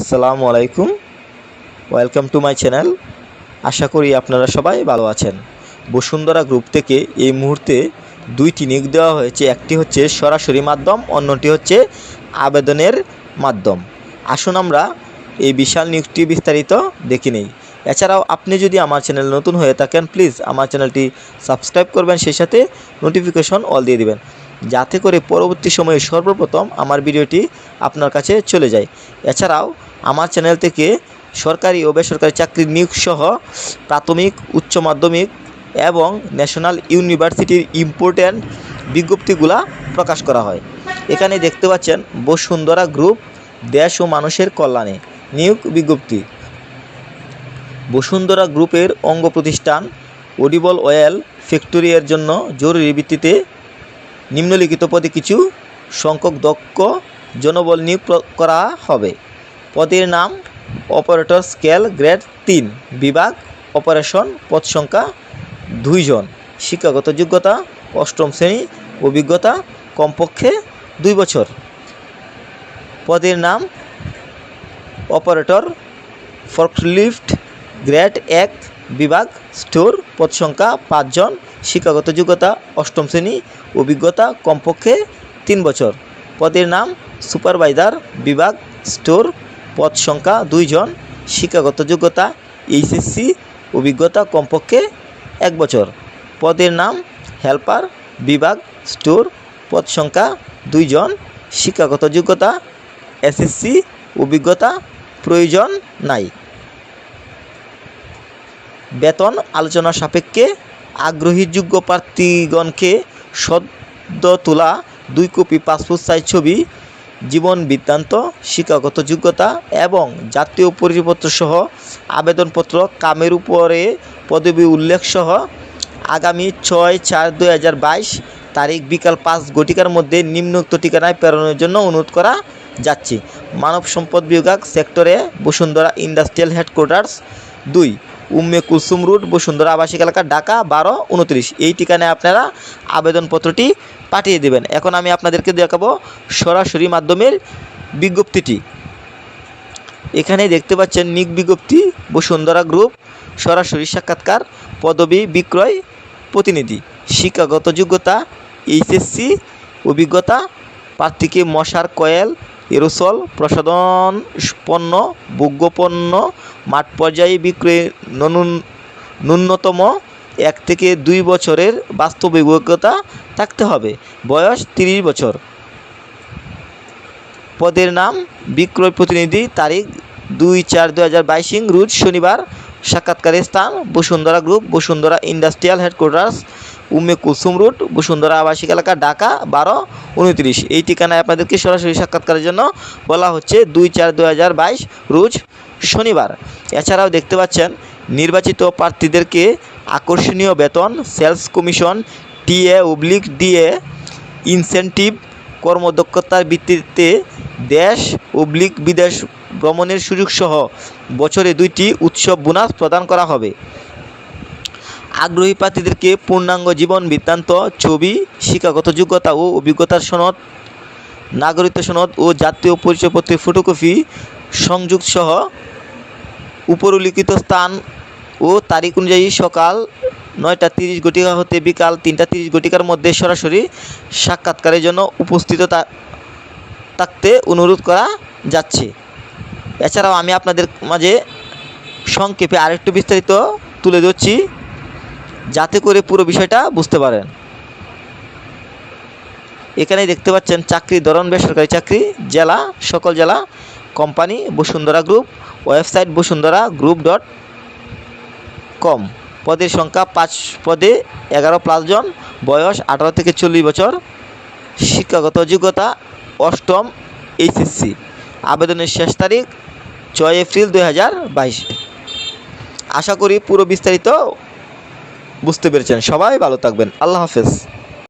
আসসালামু আলাইকুম। Welcome to my channel আশা করি আপনারা সবাই ভালো আছেন। বসুন্ধরা গ্রুপ থেকে এই মুহূর্তে দুইটি নিয়োগ দেওয়া হয়েছে। একটি হচ্ছে সরাসরি মাধ্যম, অন্যটি হচ্ছে আবেদনের মাধ্যম। আসুন আমরা এই বিশাল নিয়োগটি বিস্তারিত দেখে নেই। এছাড়াও আপনি যদি আমার চ্যানেল নতুন হয়ে থাকেন প্লিজ আমার চ্যানেলটি সাবস্ক্রাইব করবেন। সেই সাথে নোটিফিকেশন অল দিয়ে দিবেন। যাতে করে পরবর্তী সময়ে সর্বপ্রথম আমার ভিডিওটি আপনার কাছে চলে যায়। এছাড়াও আমার চ্যানেল থেকে সরকারি ও বেসরকারি চাকরির নিয়োগ সহ প্রাথমিক, উচ্চ মাধ্যমিক এবং ন্যাশনাল ইউনিভার্সিটির ইম্পর্ট্যান্ট বিজ্ঞপ্তিগুলা প্রকাশ করা হয়। এখানে দেখতে পাচ্ছেন বসুন্ধরা গ্রুপ, দেশ ও মানুষের কল্যাণে নিয়োগ বিজ্ঞপ্তি। বসুন্ধরা গ্রুপের অঙ্গ প্রতিষ্ঠান ওডিবল অয়েল ফ্যাক্টরি এর জন্য জরুরি ভিত্তিতে নিম্নলিখিত পদে কিছু সংখ্যক দক্ষ জনবল নিয়োগ করা হবে। পদের নাম অপারেটর স্কেল গ্রেড তিন, বিভাগ, অপারেশন, পদ সংখ্যা দুইজন শিক্ষাগত যোগ্যতা, অষ্টম শ্রেণি, অভিজ্ঞতা কমপক্ষে দুই বছর। পদের নাম অপারেটর ফর্কলিফট গ্রেড এক বিভাগ, স্টোর পদ সংখ্যা পাঁচজন, শিক্ষাগত যোগ্যতা, অষ্টম শ্রেণি, অভিজ্ঞতা কমপক্ষে তিন বছর। পদের নাম সুপারভাইজার, বিভাগ, স্টোর পদ সংখ্যা দুইজন, শিক্ষাগত যোগ্যতা, এইচএসসি, অভিজ্ঞতা কমপক্ষে এক বছর। পদের নাম হেল্পার, বিভাগ, স্টোর পদ সংখ্যা দুইজন, শিক্ষাগত যোগ্যতা, এসএসসি, অভিজ্ঞতা প্রয়োজন নাই। বেতন আলোচনা সাপেক্ষে আগ্রহীযোগ্য প্রার্থীগণকে সদ্য তোলা দুই কপি পাসপোর্ট সাইজ ছবি, জীবন বৃত্তান্ত, শিক্ষাগত যোগ্যতা এবং জাতীয় পরিচয়পত্র সহ আবেদনপত্র কামের উপরে পদবি উল্লেখ সহ আগামী ছয় চার দুই হাজার বাইশ তারিখ বিকাল পাঁচ ঘটিকার মধ্যে নিম্নোক্ত ঠিকানায় প্রেরণের জন্য অনুরোধ করা যাচ্ছে। মানব সম্পদ বিভাগ সেক্টরে বসুন্ধরা ইন্ডাস্ট্রিয়াল হেডকোয়ার্টার্স দুই উম্মে কুলসুম রোড বসুন্ধরা আবাসিক এলাকা, ঢাকা, বারো, উনত্রিশ। এই ঠিকানায় আপনারা আবেদনপত্রটি পাঠিয়ে দেবেন। এখন আমি আপনাদেরকে দেখাবো সরাসরি মাধ্যমের বিজ্ঞপ্তিটি। এখানে দেখতে পাচ্ছেন নিক বিজ্ঞপ্তি, বসুন্ধরা গ্রুপ, সরাসরি সাক্ষাৎকার, পদবি বিক্রয় প্রতিনিধি। শিক্ষাগত যোগ্যতা, এইচএসসি, অভিজ্ঞতা, প্রার্থীকে মশার কয়েল এরোসল প্রসাধন, পণ্য, ভোগ্যপণ্য, মাঠ পর্যায়ে বিক্রয়ে ন্যূনতম এক থেকে দুই বছরের বাস্তব অভিজ্ঞতা থাকতে হবে। বয়স তিরিশ বছর। পদের নাম, বিক্রয় প্রতিনিধি, তারিখ দুই চার দু হাজার বাইশিং রুট শনিবার সাক্ষাৎকারের স্থান Bashundhara group, Bashundhara industrial headquarters উমে কুসুম রুট, বসুন্ধরা আবাসিক এলাকা, ঢাকা, বারো, উনত্রিশ। এই ঠিকানায় আপনাদেরকে সরাসরি সাক্ষাৎকারের জন্য বলা হচ্ছে দুই চার দু হাজার বাইশ রোজ শনিবার। এছাড়াও দেখতে পাচ্ছেন, নির্বাচিত প্রার্থীদেরকে আকর্ষণীয় বেতন, sales commission, TA oblique, DA incentive, কর্মদক্ষতার ভিত্তিতে দেশ অবলিক বিদেশ ভ্রমণের সুযোগ সহ বছরে দুইটি উৎসব বোনাস প্রদান করা হবে। আগ্রহী প্রার্থীদেরকে পূর্ণাঙ্গ জীবন বৃত্তান্ত, ছবি, শিক্ষাগত যোগ্যতা ও অভিজ্ঞতার সনদ, নাগরিকত্ব সনদ ও জাতীয় পরিচয়পত্রের ফটোকপি সংযোগ সহ উপরোল্লিখিত স্থান ও তারিখ অনুযায়ী সকাল নয়টা তিরিশ ঘটিকা হতে বিকাল তিনটা তিরিশ ঘটিকার মধ্যে সরাসরি সাক্ষাৎকারের জন্য উপস্থিত থাকতে অনুরোধ করা যাচ্ছে। এছাড়াও আমি আপনাদের মাঝে সংক্ষেপে আরেকটু বিস্তারিত তুলে ধরছি। যাতে করে পুরো বিষয়টা বুঝতে পারেন। এখানে দেখতে পাচ্ছেন চাকরি ধরন, বেসরকারি চাকরি, জেলা, সকল জেলা, company, Bashundhara group, website Bashundhara group dot com. পদের সংখ্যা পাঁচ, পদে এগারো প্লাস জন, বয়স আঠারো থেকে চল্লিশ বছর, শিক্ষাগত যোগ্যতা অষ্টম এইচএসসি আবেদনের শেষ তারিখ ছয় এপ্রিল দুই হাজার বাইশ। আশা করি পুরো বিস্তারিত বুঝতে পেরেছেন। সবাই ভালো থাকবেন। আল্লাহ হাফেজ।